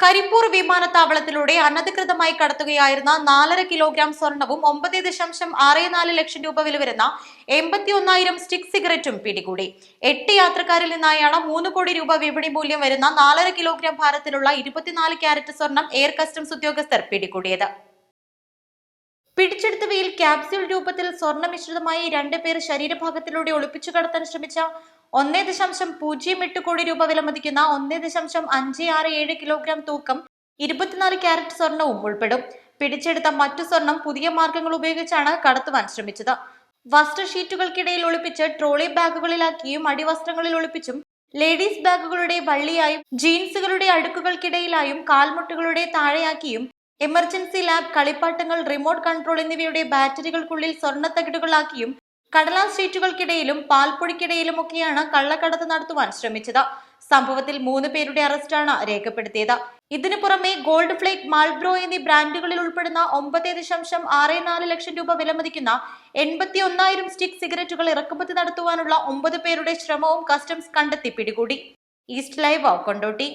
കരിപ്പൂർ വിമാനത്താവളത്തിലൂടെ അനധികൃതമായി കടത്തുകയായിരുന്ന നാലര കിലോഗ്രാം സ്വർണവും ഒമ്പത് ദശാംശം ആറ് നാല് ലക്ഷം രൂപ വില വരുന്ന എൺപത്തി ഒന്നായിരം സ്റ്റിക് സിഗരറ്റും പിടികൂടി. എട്ട് യാത്രക്കാരിൽ നിന്നായാണ് മൂന്ന് കോടി രൂപ വിപണി മൂല്യം വരുന്ന നാലര കിലോഗ്രാം ഭാരത്തിലുള്ള ഇരുപത്തിനാല് ക്യാരറ്റ് സ്വർണം എയർ കസ്റ്റംസ് ഉദ്യോഗസ്ഥർ പിടികൂടിയത്. പിടിച്ചെടുത്തവയിൽ ക്യാപ്സ്യൂൾ രൂപത്തിൽ സ്വർണ മിശ്രിതമായി രണ്ട് പേർ ശരീരഭാഗത്തിലൂടെ ഒളിപ്പിച്ചു കടത്താൻ ശ്രമിച്ച ഒന്നേ ദശാംശം പൂജ്യം എട്ട് കോടി രൂപ വിലമതിക്കുന്ന ഒന്നേ ദശാംശം അഞ്ച് ആറ് ഏഴ് കിലോഗ്രാം തൂക്കം ഇരുപത്തിനാല് ക്യാരറ്റ് സ്വർണവും ഉൾപ്പെടും. പിടിച്ചെടുത്ത മറ്റു സ്വർണം പുതിയ മാർഗങ്ങൾ ഉപയോഗിച്ചാണ് കടത്തുവാൻ ശ്രമിച്ചത്. വസ്ത്ര ഷീറ്റുകൾക്കിടയിൽ ഒളിപ്പിച്ച് ട്രോളി ബാഗുകളിലാക്കിയും അടിവസ്ത്രങ്ങളിൽ ഒളിപ്പിച്ചും ലേഡീസ് ബാഗുകളുടെ വള്ളിയായും ജീൻസുകളുടെ അടുക്കുകൾക്കിടയിലായും കാൽമുട്ടുകളുടെ താഴെയാക്കിയും എമർജൻസി ലാബ് കളിപ്പാട്ടങ്ങൾ റിമോട്ട് കൺട്രോൾ എന്നിവയുടെ ബാറ്ററികൾക്കുള്ളിൽ സ്വർണത്തകിടുകളാക്കിയും കടലാസ് ഷീറ്റുകൾക്കിടയിലും പാൽപ്പൊടിക്കിടയിലും ഒക്കെയാണ് കള്ളക്കടത്ത് നടത്തുവാൻ ശ്രമിച്ചത്. സംഭവത്തിൽ മൂന്ന് പേരുടെ അറസ്റ്റാണ് രേഖപ്പെടുത്തിയത്. ഇതിനു പുറമെ ഗോൾഡ് ഫ്ലേക്ക് മാൾബ്രോ എന്നീ ബ്രാൻഡുകളിൽ ഉൾപ്പെടുന്ന ഒമ്പത് ദശാംശം ആറ് നാല് ലക്ഷം രൂപ വിലമതിക്കുന്ന എൺപത്തി ഒന്നായിരം സ്റ്റിക് സിഗരറ്റുകൾ ഇറക്കുമതി നടത്തുവാനുള്ള ഒമ്പത് പേരുടെ ശ്രമവും കസ്റ്റംസ് കണ്ടെത്തി പിടികൂടി. East live Kondotty.